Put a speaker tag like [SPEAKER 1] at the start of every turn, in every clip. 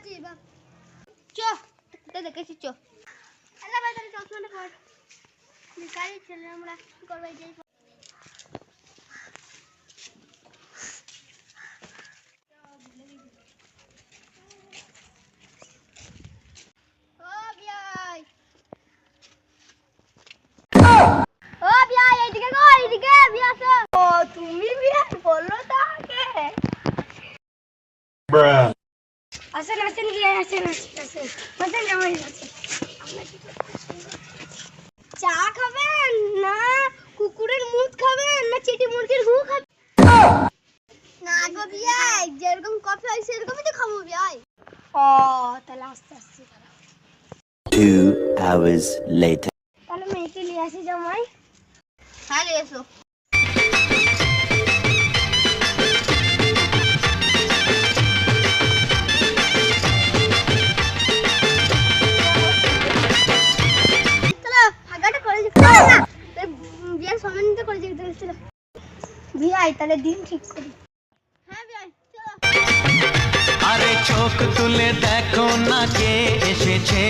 [SPEAKER 1] আছি বা চ তোকে দেখেছি চ। আল্লাহ ভাই তাহলে চশমাটা পর বেকারি ছেলে আমরা কি করব এই ও বিয়াই। ও এইদিকে গো এইদিকে বিয়া ও তুমি বিয়া বলো আসেন বিয়াই আসেন আসেন। আসেন আসেন আসেন চা খাবেন না কুকুরের মুখ খাবেন না চিটি মুরগির গু খাবেন? না গো বিয়াই যেরকম কফি হয় সেরকমই তো খাব বিয়াই। ও তাহলে আস্তে আস্তে
[SPEAKER 2] Two hours later.
[SPEAKER 1] তাহলে মেয়েকে নিয়ে আসি জামাই। হ্যাঁ নিয়ে এসো বিয়াই তাহলে দিন ঠিক করি। হ্যাঁ চলো।
[SPEAKER 3] আরে চোখ তুলে দেখো না কে এসেছে।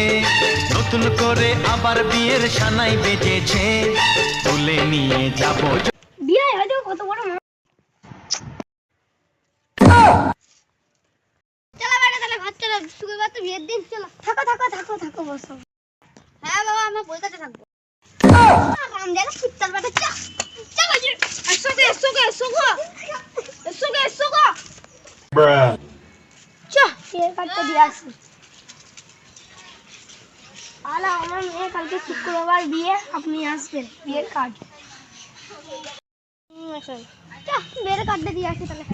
[SPEAKER 3] নতুন করে আবার বিয়ের সানাই বেজেছে। তুলে নিয়ে যাব
[SPEAKER 1] বিয়াই হয়তো কত বড় চলো বেটা তাহলে ঘর চলো শুক্রবার তো বিয়ের দিন চলো। থাকো থাকো থাকো থাকো বসো। হ্যাঁ বাবা আমরা কলকাতা থাকব। রাম জায়গা ফুটতাল বেটা চা। চলো suga, suga, suga. Suga, suga. Bruh. Cha, ये काट के दिया
[SPEAKER 4] से।
[SPEAKER 1] आला हम ये कल के शुक्रवार भी है अपनी यहाँ पे ये काट। हम्म, अच्छा। चा, मेरे काट दे दिया से पहले।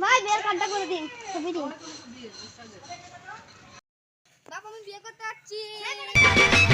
[SPEAKER 1] भाई मेरे काट दे पूरे दिन, सभी दिन। बाप हम ये करते हैं।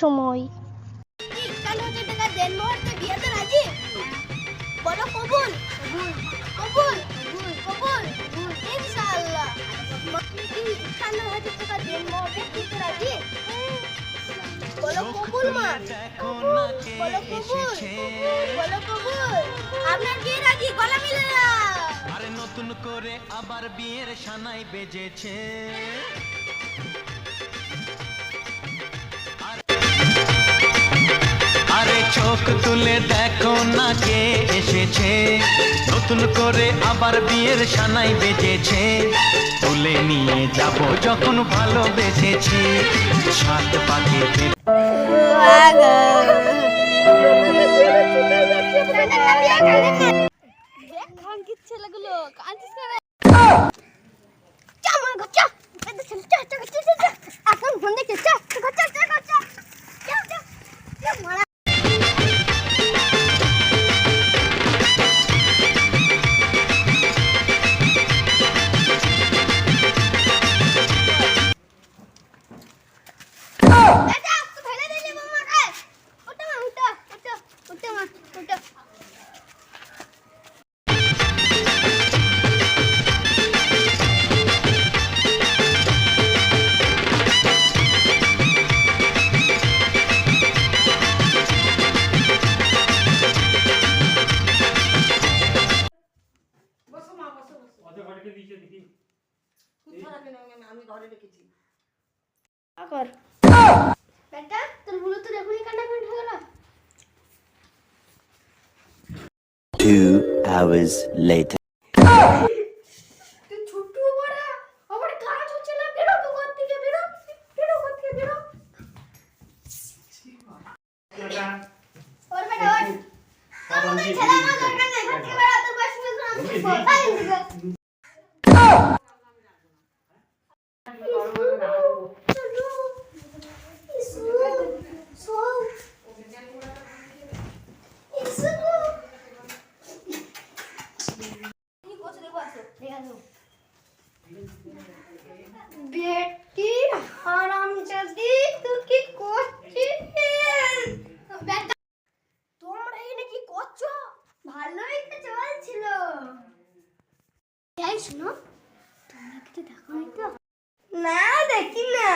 [SPEAKER 1] সময়।
[SPEAKER 3] আরে নতুন করে আবার বিয়ের সানাই বেজেছে। চোখ তুলে দেখো না কে এসেছে। নতুন করে আবার বিয়ের সানাই বেজেছে। তুলে নিয়ে যাব যখন ভালোবেসেছি সাত পাখিতে
[SPEAKER 1] ছেলেগুলো আমি ঘরে রেখেছি कर बेटा তোর বুলু তো দেখুনি কান্না কান্না হলো
[SPEAKER 2] Two hours later. এই শোনো তোমরা কিছু দেখো তো না দেখি না